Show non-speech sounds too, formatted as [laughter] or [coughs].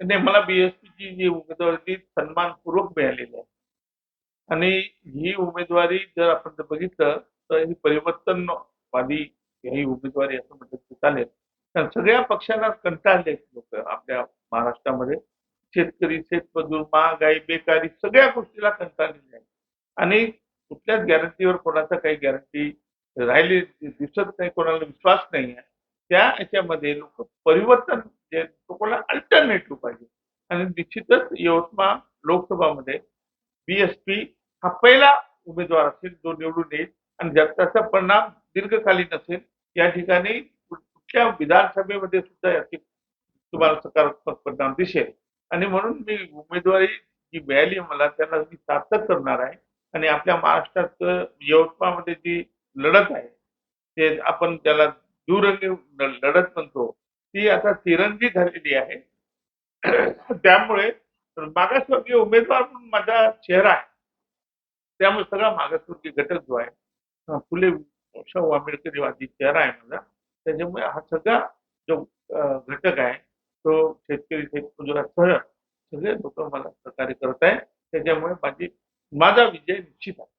नाही मला बीएसपीची जी उमेदवारी सन्मानपूर्वक मिळालेली आहे. आणि ही उमेदवारी जर आपण जर बघितलं तर ही परिवर्तनवादी ही उमेदवारी असं म्हटलं तरी चालेल. कारण सगळ्या पक्षांना कंटाळले लोक आपल्या महाराष्ट्रामध्ये. शेतकरी शेतमजूर महागाई बेकारी सगळ्या गोष्टीला कंटाळलेले आहेत. आणि कुठल्याच गॅरंटीवर कोणाचा काही गॅरंटी राहिली दिसत नाही कोणाला विश्वास नाही आहे. त्या याच्यामध्ये लोक परिवर्तन आणि निश्चितच यवतमाळ लोकसभामध्ये बीएसपी हा पहिला उमेदवार असेल जो निवडून येईल. आणि ज्या- त्याचा परिणाम दीर्घकालीन असेल या ठिकाणी कुठल्या विधानसभेमध्ये सुद्धा याची तुम्हाला सकारात्मक परिणाम दिसेल. आणि म्हणून मी उमेदवारी जी मिळाली आहे मला त्याला मी सार्थक करणार आहे. आणि आपल्या महाराष्ट्रात यवतमाळमध्ये जी लढत आहे ते आपण त्याला दुरंगी लढत म्हणतो ती आता तिरंगी झालेली आहे. [coughs] त्यामुळे मागासवर्गीय उमेदवार म्हणून माझा चेहरा आहे. त्यामुळे सगळा मागासवर्गीय घटक जो आहे फुले शाहू आंबेडकरीवादी चेहरा आहे माझा. त्याच्यामुळे हा सगळा जो घटक आहे तो शेतकरी शेतमजुरासह सगळे लोक मला सहकार्य करत आहे. त्याच्यामुळे माझी माझा विजय निश्चित आहे.